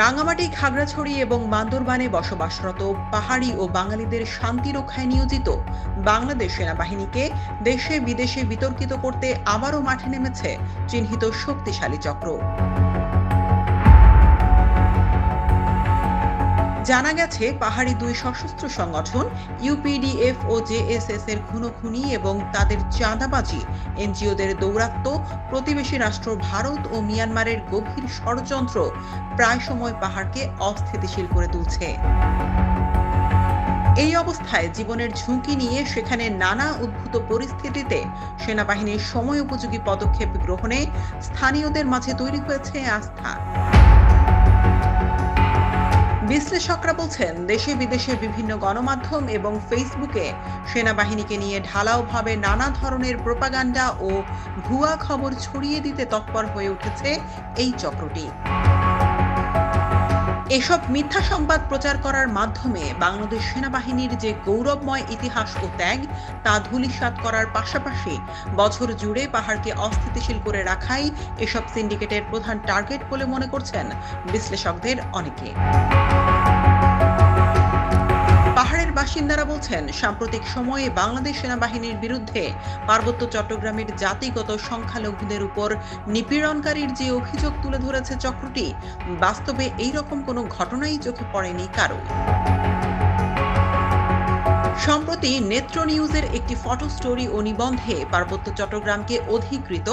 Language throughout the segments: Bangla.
রাঙামাটি, খাগড়াছড়ি এবং বান্দরবানে বসবাসরত পাহাড়ি ও বাঙালিদের শান্তি রক্ষায় নিয়োজিত বাংলাদেশ সেনাবাহিনীকে দেশে বিদেশে বিতর্কিত করতে আবারও মাঠে নেমেছে চিহ্নিত শক্তিশালী চক্র। জানা গেছে, পাহাড়ি দুই সশস্ত্র সংগঠন ইউপিডিএফ ও জেএসএস এর খুনোখুনি এবং তাদের চাঁদাবাজি, এনজিওদের দৌরাত্ম, প্রতিবেশী রাষ্ট্র ভারত ও মিয়ানমারের গভীর ষড়যন্ত্র প্রায় সময় পাহাড়কে অস্থিতিশীল করে তুলছে। এই অবস্থায় জীবনের ঝুঁকি নিয়ে সেখানে নানা উদ্ভূত পরিস্থিতিতে সেনাবাহিনীর সময় উপযোগী পদক্ষেপ গ্রহণে স্থানীয়দের মাঝে তৈরি হয়েছে আস্থা। বিশ্লেষকরা বলছেন, দেশে বিদেশে বিভিন্ন গণমাধ্যম এবং ফেসবুকে সেনাবাহিনীকে নিয়ে ঢালাওভাবে নানা ধরনের প্রোপাগান্ডা ও ভুয়া খবর ছড়িয়ে দিতে তৎপর হয়ে উঠেছে এই চক্রটি। এসব মিথ্যা সংবাদ প্রচার করার মাধ্যমে বাংলাদেশ সেনাবাহিনীর যে গৌরবময় ইতিহাস ও ত্যাগ, তা ধূলিসাৎ করার পাশাপাশি বছর জুড়ে পাহাড়কে অস্থিতিশীল করে রাখাই এসব সিন্ডিকেটের প্রধান টার্গেট বলে মনে করছেন বিশ্লেষকদের অনেকে। বাসিন্দারা বলছেন, সাম্প্রতিক সময়ে বাংলাদেশ সেনাবাহিনীর বিরুদ্ধে পার্বত্য চট্টগ্রামের জাতিগত সংখ্যালঘুদের উপর নিপীড়নকারীর যে অভিযোগ তুলে ধরেছে চক্রটি, বাস্তবে এই রকম কোনো ঘটনাই চোখে পড়েনি কারও সম্প্রতি নেত্র নিউজের একটি ফটো স্টোরি ও নিবন্ধে পার্বত্য চট্টগ্রামকে অধিকৃত,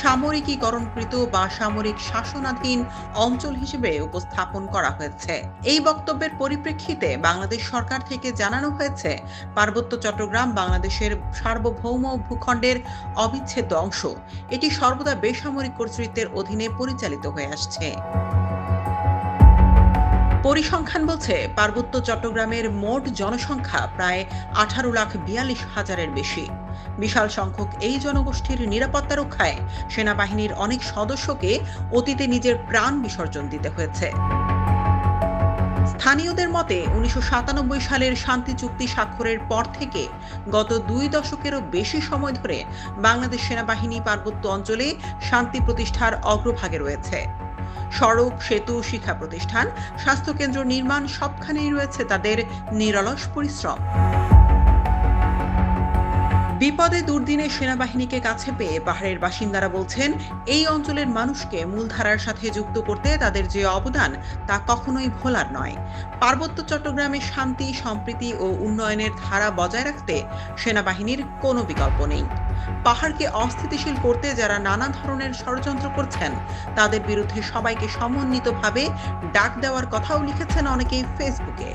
সামরিকীকরণকৃত বা সামরিক শাসনাধীন অঞ্চল হিসেবে উপস্থাপন করা হয়েছে। এই বক্তব্যের পরিপ্রেক্ষিতে বাংলাদেশ সরকার থেকে জানানো হয়েছে, পার্বত্য চট্টগ্রাম বাংলাদেশের সার্বভৌম ভূখণ্ডের অবিচ্ছেদ্য অংশ। এটি সর্বদা বেসামরিক কর্তৃত্বের অধীনে পরিচালিত হয়ে আসছে। পরিসংখ্যান বলছে, পার্বত্য চট্টগ্রামের মোট জনসংখ্যা প্রায় আঠারো লাখ বিয়াল্লিশ হাজারের বেশি। বিশাল সংখ্যক এই জনগোষ্ঠীর নিরাপত্তা রক্ষায় সেনাবাহিনীর অনেক সদস্যকে অতীতে নিজের প্রাণ বিসর্জন দিতে হয়েছে। স্থানীয়দের মতে, উনিশশো সাতানব্বই সালের শান্তি চুক্তি স্বাক্ষরের পর থেকে গত দুই দশকেরও বেশি সময় ধরে বাংলাদেশ সেনাবাহিনী পার্বত্য অঞ্চলে শান্তি প্রতিষ্ঠার অগ্রভাগে রয়েছে। সড়ক, সেতু, শিক্ষা প্রতিষ্ঠান, স্বাস্থ্যকেন্দ্র নির্মাণ সবখানেই রয়েছে তাদের নিরলস পরিশ্রম। বিপদে দুর্দিনে সেনাবাহিনীকে কাছে পেয়ে পাহাড়ের বাসিন্দারা বলছেন, এই অঞ্চলের মানুষকে মূলধারার সাথে যুক্ত করতে তাদের যে অবদান, তা কখনোই ভোলার নয়। পার্বত্য চট্টগ্রামে শান্তি, সম্প্রীতি ও উন্নয়নের ধারা বজায় রাখতে সেনাবাহিনীর কোনো বিকল্প নেই। পাহাড়কে অস্থিতিশীল করতে যারা নানা ধরনের ষড়যন্ত্র করছেন, তাদের বিরুদ্ধে সবাইকে সমন্বিতভাবে ডাক দেওয়ার কথাও লিখেছেন অনেকেই ফেসবুকে